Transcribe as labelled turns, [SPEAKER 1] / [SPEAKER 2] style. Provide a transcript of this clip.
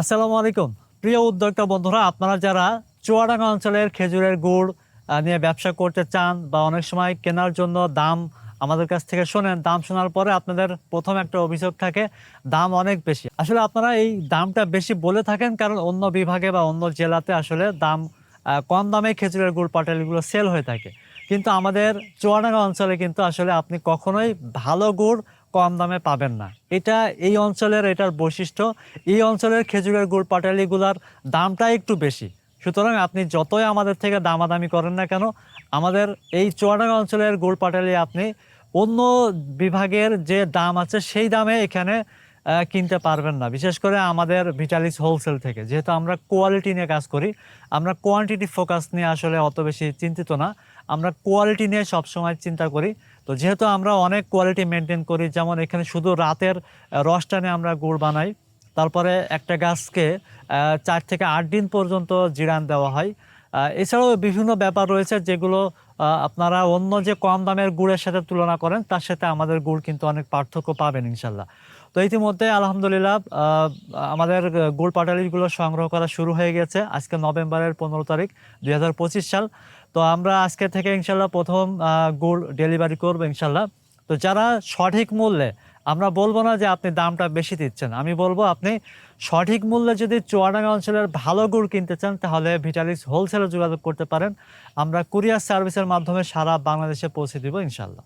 [SPEAKER 1] আসসালামু আলাইকুম। প্রিয় উদ্যোক্তা বন্ধুরা, আপনারা যারা চুয়াডাঙ্গা অঞ্চলের খেজুরের গুড় নিয়ে ব্যবসা করতে চান বা অনেক সময় কেনার জন্য দাম আমাদের কাছ থেকে শোনেন, দাম শোনার পরে আপনাদের প্রথম একটা অভিযোগ থাকে, দাম অনেক বেশি। আসলে আপনারা এই দামটা বেশি বলে থাকেন কারণ অন্য বিভাগে বা অন্য জেলাতে আসলে দাম কম দামে খেজুরের গুড় পাটালিগুলো সেল হয়ে থাকে। কিন্তু আমাদের চুয়াডাঙ্গা অঞ্চলে কিন্তু আসলে আপনি কখনোই ভালো গুড় কম দামে পাবেন না। এটা এই অঞ্চলের এটার বৈশিষ্ট্য। এই অঞ্চলের খেজুরের গুড় পাটালিগুলার দামটা একটু বেশি। সুতরাং আপনি যতই আমাদের থেকে দামাদামি করেন না কেন, আমাদের এই চুয়াডাঙ্গা অঞ্চলের গুড়, পাটালি আপনি অন্য বিভাগের যে দাম আছে সেই দামে এখানে কিনতে পারবেন না। বিশেষ করে আমাদের ভিটালিস হোলসেল থেকে। যেহেতু আমরা কোয়ালিটি নিয়ে কাজ করি, আমরা কোয়ান্টিটি ফোকাস নিয়ে আসলে অত বেশি চিন্তিত না। আমরা কোয়ালিটি নিয়ে সবসময় চিন্তা করি। তো যেহেতু আমরা অনেক কোয়ালিটি মেনটেন করি, যেমন এখানে শুধু রাতের রসটা নিয়ে আমরা গুড় বানাই, তারপরে একটা গাছকে চার থেকে আট দিন পর্যন্ত জিরান দেওয়া হয়। এছাড়াও বিভিন্ন ব্যাপার রয়েছে যেগুলো আপনারা অন্য যে কম দামের গুড়ের সাথে তুলনা করেন, তার সাথে আমাদের গুড় কিন্তু অনেক পার্থক্য পাবেন ইনশাল্লাহ। তো ইতিমধ্যে আলহামদুলিল্লাহ আমাদের গুড় পাটালিগুলো সংগ্রহ করা শুরু হয়ে গেছে আজকে নভেম্বরের পনেরো তারিখ দুই হাজার পঁচিশ সাল। তো আমরা আজকে থেকে ইনশাল্লাহ প্রথম গুড় ডেলিভারি করব ইনশাল্লাহ। তো যারা সঠিক মূল্যে আমরা বলব না যে আপনি দামটা বেশি দিচ্ছেন। আমি বলব আপনি সঠিক মূল্যে যদি চুয়াডাঙ্গা অঞ্চলের ভালো গুড় কিনতে চান, তাহলে ভিটালিস হোলসেলে যোগাযোগ করতে পারেন। আমরা কুরিয়ার সার্ভিসের মাধ্যমে সারা বাংলাদেশে পৌঁছে দিব ইনশাল্লাহ